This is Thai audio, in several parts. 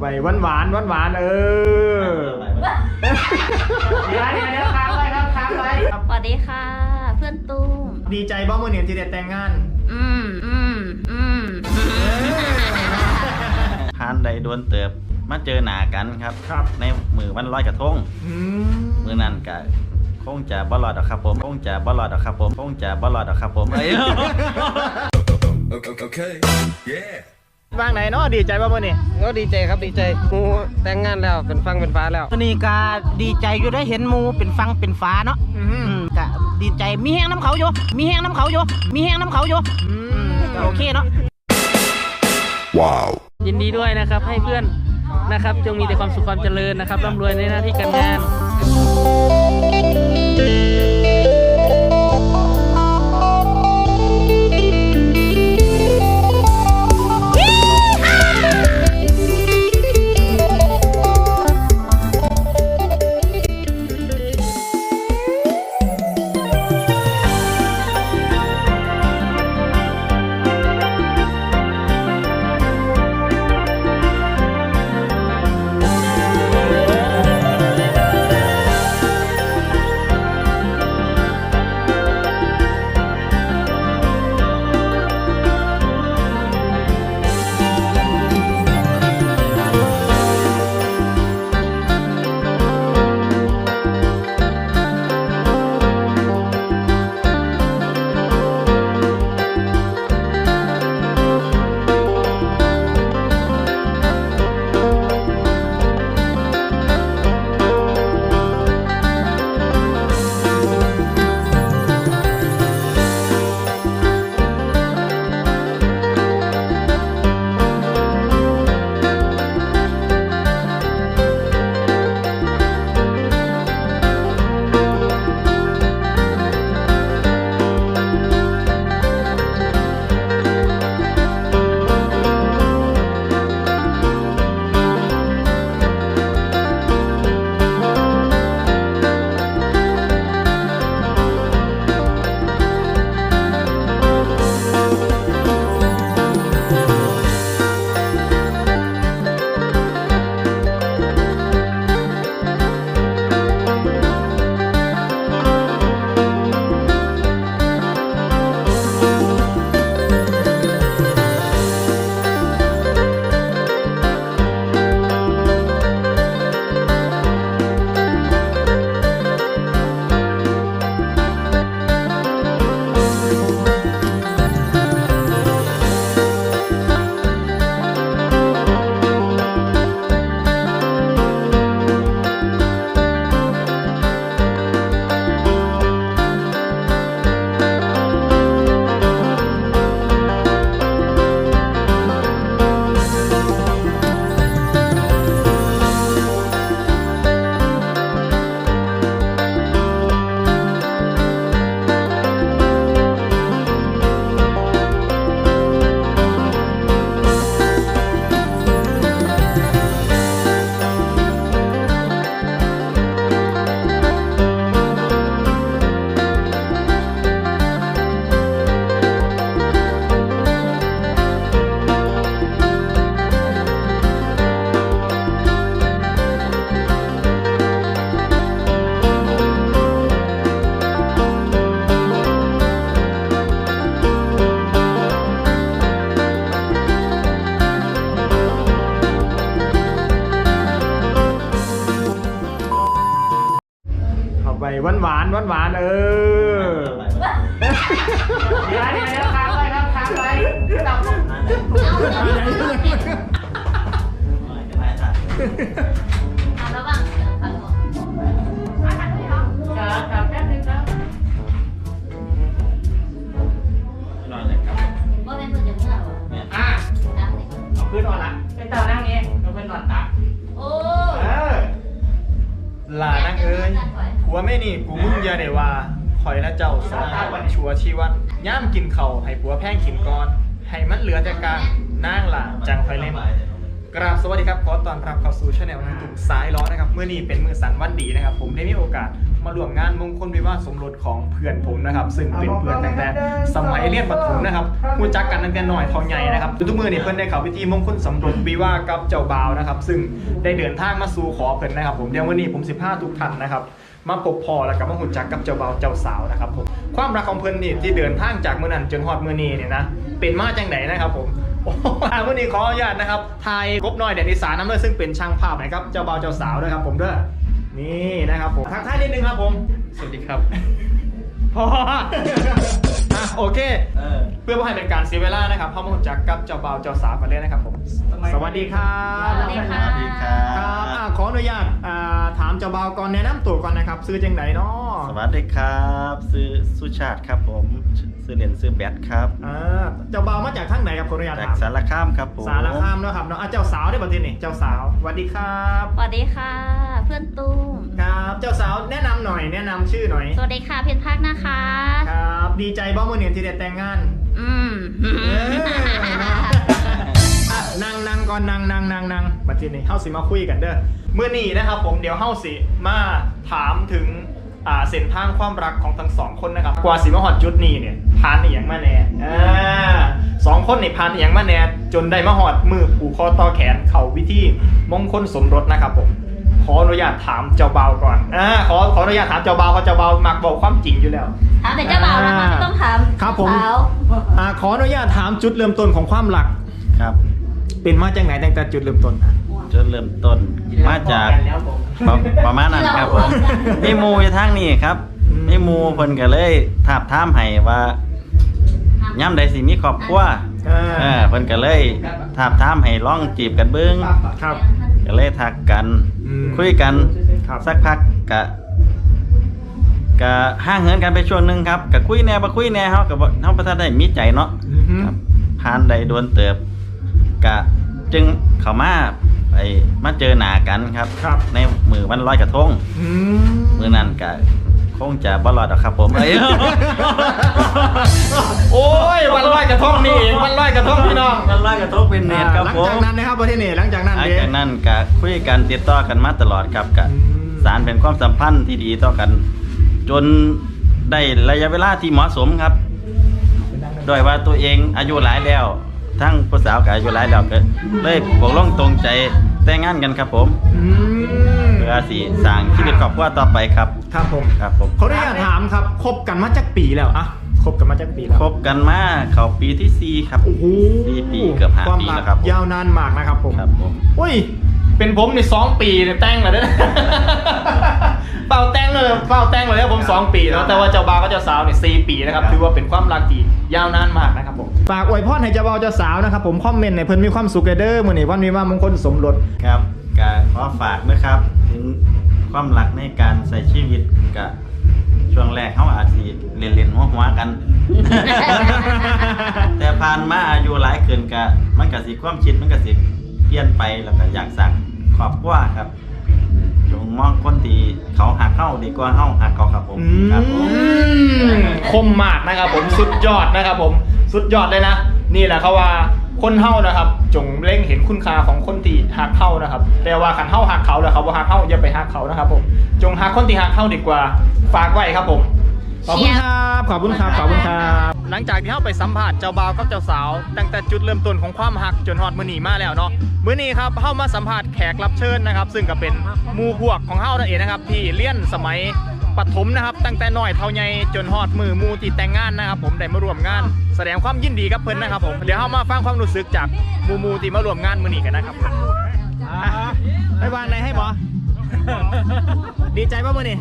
ไปหวานหวานหวานหวานๆเออเดี๋ยวเดี๋ยวเดี๋ยวค้างไว้ครับค้างไว้สวัสดีค่ะ เพื่อนตุ้ม ดีใจบ้ามือเนี่ยที่ได้แต่งงาน อืมอืมอืมผ่านใดโดนเติบ มาเจอหน้ากันครับ ครับ ในมือวันลอยกระทง อืมมือนั้นก็คงจะบ่รอดหรอกครับผมคงจะบ่รอดหรอกครับผมคงจะบ่รอดหรอกครับผมเอ้ย Okay, okay. Yeah. ว่างไหนเนาะดีใจบ้ามือนี่ก็ดีใจครับดีใจหมูแต่งงานแล้วเป็นฟังเป็นฟ้าแล้ว วันนี้ก็ดีใจอยู่ได้เห็นหมูเป็นฟังเป็นฟ้าเนาะอือืมมก็ดีใจมีแห้งน้ำเขาอยู่มีแห้งน้ำเขาอยู่มีแห้งน้ำเขาอยู่อือืมมก็โอเคเนาะ Wow. ยินดีด้วยนะครับให้เพื่อนนะครับ จงมีแต่ความสุขความเจริญนะครับร่ำรวยในหน้าที่การงาน หวานหวานหวานหวานเออเดี๋ยวเดี๋ยวเดี๋ยวค้างไว้ครับค้างไว้เอาระวังเอาระวังมาทางนี้เหรอครับครับแป๊บนึงครับบ่เป็นเพื่อนจะเมื่อวะอะนั่งเลยเอาขึ้นอ่อนละเป็นเต่านั่งนี้เราเป็นหนอนตา ผัวไม่นี่กูมึงอย่าได้ว่าคอยนะเจ้าสองวันชัวชีวันย่ามกินเข่าให้ผัวแพงกินก่อน ให้มันเหลือแต่การนั่งหล่าจังไฟเล่นกราบสวัสดีครับขอต้อนรับเข้าสู่ช anel ยูทูบสายล้อนะครับเมื่อนี้เป็นมือสันวันดีนะครับ ผมได้มีโอกาสมาร่วมงานมงคลวิวาสมรสของเพื่อนผมนะครับ ซึ่งเป็นเพื่อนตั้งแต่สมัยเรียนประถมนะครับรู้จักกันตั้งแต่น้อยเท่าใหญ่นะครับทุกมือนี่เพิ่อนได้เข้าพิธีมงคลสมรสวิวากับเจ้าบ่าวนะครับ ซึ่งได้เดินทางมาสู่ขอเพิ่อนนะครับ ผมเดี๋ยววันนี้ผมสิพาทุกท่านนะครับ มาพบพอแล้วกับมาหุ่นจักกับเจ้าบ่าวเจ้าสาวนะครับผมความรักของเพิ่นนี่ที่เดินทางจากเมื่อนั้นจนฮอดเมื่อนี้เนี่ยนะเป็นมาจังไหนนะครับผมโอ้โหวันนี้ขออนุญาตนะครับไทยกบน้อยเดนนิสาน้ำเลือดซึ่งเป็นช่างภาพนะครับเจ้าบ่าวเจ้าสาวด้วยครับผมเด้อนี่นะครับผมทักทายนิดนึงครับผม สวัสดีครับ พออะโอเคเพื่อไม่ให้เป็นการเสียเวลานะครับเข้ามาหุ่นจักกับเจ้าบ่าวเจ้าสาวกันเลยนะครับผมสวัสดีครับสวัสดีค่ะ สวัสดีครัครับอะขออนุญาตอ่าถามเจ้าบ่าวก่อนแนะนำตัวก่อนนะครับซื้อจังไหนเนาะสวัสดีครับซื้อสุชาติครับผมซื้อเหรียญซื้อแบตครับ อ่าเจ้าบ่าวมาจากทางไหนครับขออนุญาตจากถามสารคามครับผมสารคามเนาะครับเนาะอะเจ้าสาวได้บัดนี้นี่เจ้าสาวสวัสดีครับ สวัสดีค่ะ เพื่อนตุ้ม ครับ เจ้าสาวแนะนำหน่อยแนะนำชื่อหน่อย สวัสดีค่ะเพชรพักนะคะ ครับ ดีใจบ้ามื่อเนี่ยที่ได้แต่งงานอืม เอออะนั่งนั่งก่อนนั่งนั่งนั่งนั่งบัดนี้เฮาสิมาคุยกันเด้อเมื่อนี้นะครับผมเดี๋ยวเฮาสิมาถามถึงอ่าเส้นทางความรักของทั้งสองคนนะครับกว่าสิมาฮอดจุดนี้เนี่ยผ่านอหย่างมาแน่อ่าสองคนนี่ผ่านอหย่างมาแน่จนได้มาฮอดมือผูกคอต่อแขนเข้าวิธีมงคลสมรสนะครับผม ขออนุญาตถามเจ้าเบาวก่อนอ่าขอขออนุญาตถามเจ้าเบาวเพราะเจ้าเบาวมักบอกความจริงอยู่แล้ว ถามแต่เจ้าบ่าวนะคะไม่ต้องถามครับผม สาวอ่าขออนุญาตถามจุดเริ่มต้นของความรัก ครับเป็นมาจากไหนตั้งแต่จุดเริ่มต้นอะจนเริ่มต้นมาจากประประมาณนั้นครับผมมีหมูอยู่ทางนี้ครับมีหมูเพิ่นก็เลยถามถามให้ว่าย่ำใดสิมีครอบครัวอ่าเออเพิ่นก็เลยถามถามให้ลองจีบกันเบิ่งครับ ก็เลยทักกัน อืม คุยกันครับ สักพักกะกะห่างเหินกันไปช่วงหนึ่งครับกะคุยแหน่บ่คุยแหน่เฮาก็บ่เฮาบ่ทันได้มีใจเนาะอือฮึครับผ่านใดโดนเติบกะจึงเข้ามาไอ้มาเจอหน้ากันครับ ครับ ในมือวันลอยกระทง อืมือนั้นกะ คงจะบ่รอดหรอกครับผมเอ้ย โอ้ยวันลอยกระทงนี่เองวันลอยกระทงพี่น้องวันลอยกระทงเป็นเนตครับหลังผมจากนั้นนะครับประเทศนี้หลังจากนั้นหลังเด้ จากนั้นกะคุยกันติดต่อกันมาตลอดครับกะอืม สารเป็นความสัมพันธ์ที่ดีต่อกัน จนได้ระยะเวลาที่เหมาะสมครับโดยว่าตัวเองอายุหลายแล้ว ทั้งผู้สาวกับอายุหลายแล้วก็เลยบอกลงตรงใจแต่งงานกันครับผมอืมเพื่อสิสร้างชีวิตครอบครัวต่อไปครับ ครับผมครับผมขออนุญาตถามครับคบกันมาจากปีแล้วอะคบกันมาจากปีแล้วคบกันมาเข้าปีที่สี่ครับโอ้โหสี่ปีเกือบห้าความปีรักแล้วครับผมยาวนานมากนะครับผมครับผมอุ้ยเป็นผมนี่สองปีเนี่ยแต่งแล้วเด้อเป่าแต่งเลยเป่าแต่งเลยครับผมสองปีแล้วแต่ว่าเจ้าบ่าวกับเจ้าสาวเนี่ยสี่ปีนะครับถือว่าเป็นความรักที่ยาวนานมากนะครับผมฝากอวยพรให้เจ้าบ่าวเจ้าสาวนะครับผมคอมเมนต์ในเพิ่นมีความสุขเด้อมื้อนี้วันนี้ว่ามงคลสมรสครับก็ขอฝากนะครับถึง ความรักในการใส่ชีวิตกับช่วงแรกเขาอาจสิเล่นๆหัวหัวๆกัน แต่ผ่านมาอายุหลายขึ้นก็มันก็สิความคิดมันก็สิเปลี่ยนไปแล้วก็อยากสั่งครอบครัวครับจงมองคนที่เขาหักเข้าดีกว่าเฮาหักเขาครับผมครับผมคมมากนะครับผมสุดยอดนะครับผม สุดยอดเลยนะ นี่แหละเขาว่าคนเฮานะครับ จงเล็งเห็น คุณค่าของคนที่หักเฮานะครับ แต่ว่าขันเฮาหักเขาแล้วเขาบ่หักเฮาอย่าไปหักเขานะครับผมจงหักคนที่หักเฮาดีกว่าฝากไว้ครับผมขอบคุณครับขอบคุณครับขอบคุณครับหลังจากที่เฮาไปสัมผัสเจ้าบ่าวกับเจ้าสาว ตั้งแต่จุดเริ่มต้นของความหักจนฮอดมื้อนี้มาแล้วเนาะมือนี้ครับเฮามาสัมผัสแขกรับเชิญนะครับ ซึ่งก็เป็นมูพวกของเฮานั่นเองนะครับที่เลี้ยนสมัย ปฐมนะครับ ตั้งแต่น้อยเท่าใหญ่จนฮอดมือหมูที่แต่งงานนะครับ ผมได้มาร่วมงาน แสดงความยินดีกับเพิ่นนะครับผมเดี๋ยวเรามาฟังความรู้สึกจากหมูหมูที่มาร่วมงานมื้อนี้กันนะครับไปวางไหนให้หมอ ดีใจป่ะมื้อนี้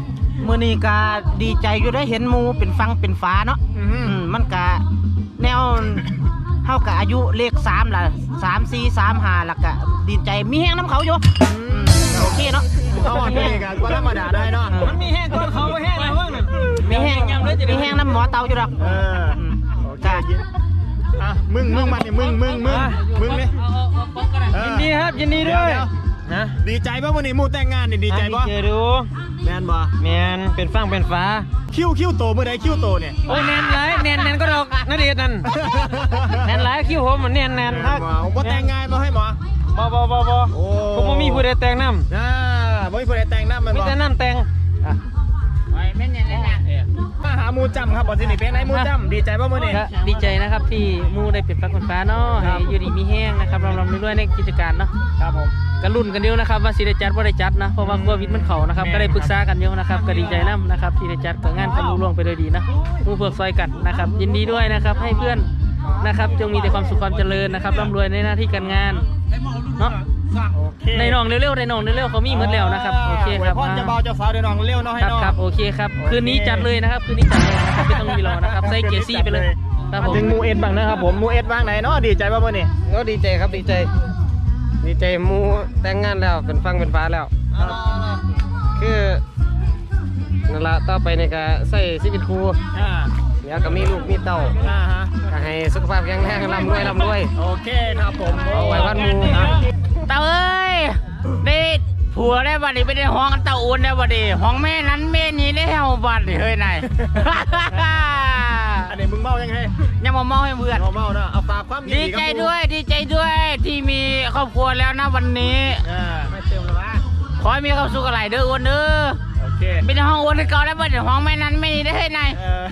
มื่อนี้ก็ดีใจอยู่ได้เห็นหมูเป็นฟังเป็นฟ้าเนาะอือืมมมันก็แนวเท่ากับอายุเลขสามละสามสี่สามห้าละก็ดีใจมีแห้งน้ำเขาอยู่อืมโอเคเนาะเอาอ่อนมื้อนี้กันก็ธรรมดา มีแห้งน้ำหมอเตาอยู่ดอกเออโอเคอะมึงมึงมาดิมึงมึงมึงมึงนี่เออยินดีครับยินดีด้วยเดี๋ยวนะดีใจป่ะมื้อนี้หมูแต่งงานนี่ดีใจป่ะเจอดูแมนบ่แมนเป็นฟังเป็นฟ้า คิ้วคิ้วโตเมื้อใดคิ้วโตเนี่ย โอ้ยแนนไรแนนแนนก็ดอกนาเดชน์นั่นแนนไรคิ้วผมเหมันแนนแนนหมอบ่แต่งงานบ่ให้หมอ บ่บ่บ่บ่โอ้ ผมบ่มีผู้ใดแต่งน้ำอ่าบ่มีผู้ใดแต่งหน้ามันมีบ่แต่น้ำแต่งอะไป เนี่ยนั่นน่ะมาหาหมูจำครับบอที่นี่เป็นไงหมูจำดีใจป่ะมื้อนี้ก็ดีใจนะครับที่หมูได้เป็นปลักคนฟ้าเนาะครัให้บอยู่ดีมีแห้งนะครับเราลำด้วยในกิจการเนาะครับผมก็รุ่นกันเดียวนะครับว่าสิได้จัดบ่ได้จัดนะเพราะว่าโควิดมันเข้านะครับแม่น ก็ได้ปรึกษากันเยอะนะครับก็ดีใจนํนะครับที่ได้จัดก็งานก็ลุล่วงไปโดยดีนะหมูเผือกซอยกันนะครับยินดีด้วยนะครับให้เพื่อนนะครับจงมีแต่ความสุขความเจริญนะครับร่ำรวยในหน้าที่การงานเนาะ โอเคในน้องเร็วๆในน้องเร็วๆเขามีหมดแล้วนะครับโอเคครับพ่อจะเบาเจ้าสาวเดี๋ยวน้องเร็วเนาะให้ครับน้องครับโอเคครับคืนนี้จัดเลยนะครับคืนนี้จัดเลยนะครับไม่ต้องมีรอนะครับใส่เกียร์ซี่ไปเลยครับผมถึงหมูเอ็ดบ้างนะครับผมหมูเอ็ดบ้างไหนเนาะดีใจป่ะมื้อนี้ก็ดีใจครับดีใจ ดีใจหมูแต่งงานแล้วเป็นฟังเป็นฟ้าแล้วคือนั่นละต่อไปในการใส่ชีวิตครูอ่าเดี๋ยวก็มีลูกมีเต้าอ่าฮะก็ให้สุขภาพแข็งแรงร่ำรวยร่ำรวยโอเคครับผมเอาไว้วันหมู่นะ เต่าเอ้ยนี่ผัวได้บัดนี้ไม่ได้ห้องกันเต่าอุ่นได้บัดนี้ห้องแม่นั้นแม่นี้ได้เฮาบัดนี้เฮ้ยนาย อันนี้มึงเมายังไงยังมาเมาให้เพื่อน เมาเมาเนาะเอาฝากความยินดีดีกับใจหมู่ด้วย ดีใจด้วยที่มีครอบครัวแล้วนะวันนี้อ่าขอให้มีความสุขอะไรเด้ออ้วนเด้อโอ เคเป็นห้องอ้วนคือเก่าได้บัดนี้ห้องแม่นั้นแม่นี้ได้เฮ้ยนายเออ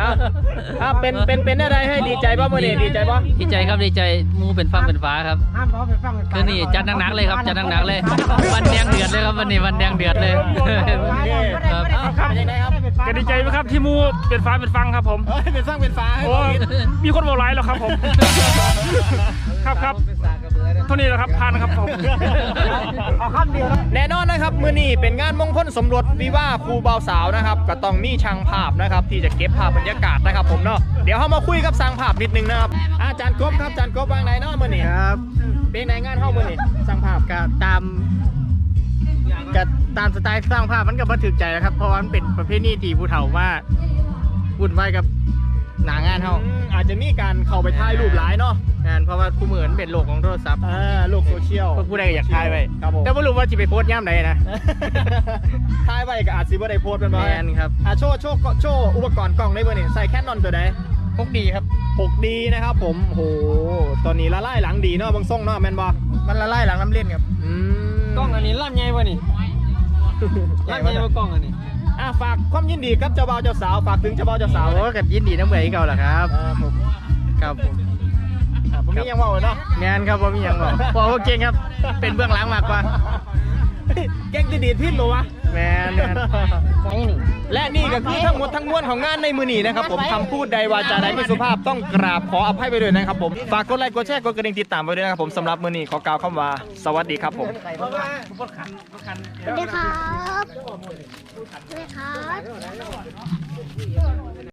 เอาเอาเป็นเป็นเป็นอะไรให้ดีใจป่ะมื้อนี้ดีใจป่ะดีใจครับดีใจหมูเป็นฟังเป็นฟ้าครับห้ามร้องเป็นฟังเป็นฟ้าคืนนี้จัดหนักๆเลยครับจัดหนักๆเลย วันแดงเดือดเลยครับวันนี้วันแดงเดือดเลยครับครับเป็นยังไงครับก็ดีใจไหมครับที่หมูเป็นฟ้าเป็นฟังครับผมเอ้ยเป็นฟังเป็นฟ้าให้โอ้ผมคิดมีคนบอกร้ายแล้วครับผม ครับครับเท่านี้แหละครับพานครับผมแน่นอนนะครับมื้อนี้เป็นงานมงคลสมรสวิวาห์ครูบ่าวสาวนะครับก็ต้องมีช่างภาพนะครับ ที่จะเก็บภาพบรรยากาศนะครับผมเนาะเดี๋ยวเรามาคุยกับสร้างภาพนิดนึงนะครับอาจารย์กบครับอาจารย์กบวางไหนเนาะมื้อนี้ครับ เป็นไหนงานเฮามื้อนี้สร้างภาพก็ตามก็ตามสไตล์สร้างภาพมันก็บันทึกใจนะครับ เพราะว่ามันเป็นประเภทนี้ที่ผู้เฒ่าว่าวุ่นวายกับ หนางานเฮาอืมอาจจะมีการเข้าไปถ่ายรูปหลายเนาะงานเพราะว่าผู้เหมือนเป็นโลกของโทรศัพท์อ่าโลกโซเชียลผู้ใดก็อยากถ่ายไว้ครับผมแต่ไม่รู้ว่าจะไปโพสต์ย่ำใดนะถ่ายไว้ก็อาจสิบ่ได้โพสต์เป็นบ่แมนครับอะโชว์โชว์โชว์อุปกรณ์กล้องได้บ่นี่ใส่แค่นอนตัวใดพกดีครับ 6D นะครับผมโอ้โหตอนนี้ละลายหลังดีเนาะเบางส่งเนาะแม่นบ่มันละลายหลังน้ำเล่นครับอืมกล้องอันนี้ลั่นไงวะนี่ลั่นไงวะกล้องอันนี้ อะฝากความยินดีกับเจ้าบ่าวเจ้าสาว ฝากถึงเจ้าบ่าวเจ้าสาวโอ้กับยินดีน้ำเหมยเก่าล่ะครับอ่าผมครับผมอะผมมียังเว่าเลยเนาะแมนครับว่ามีอย่างบอกพอโอเคครับ เป็นเบื้องหลังมากกว่า เฮ้ยเก่งจะดีดพิษเหรอวะแมนแมนและนี่ก็คือทั้งหมดทั้งมวลของงานในมือนี้นะครับผมคำพูดใดวาจาใดไม่สุภาพต้องกราบขออภัยไปด้วยนะครับผมฝากกดไลค์กดแชร์กดกระดิ่งติดตามไปด้วยนะครับผมสำหรับมือนี้ขอกล่าวคำว่าสวัสดีครับผมสวัสดีครับสวัสดีครับ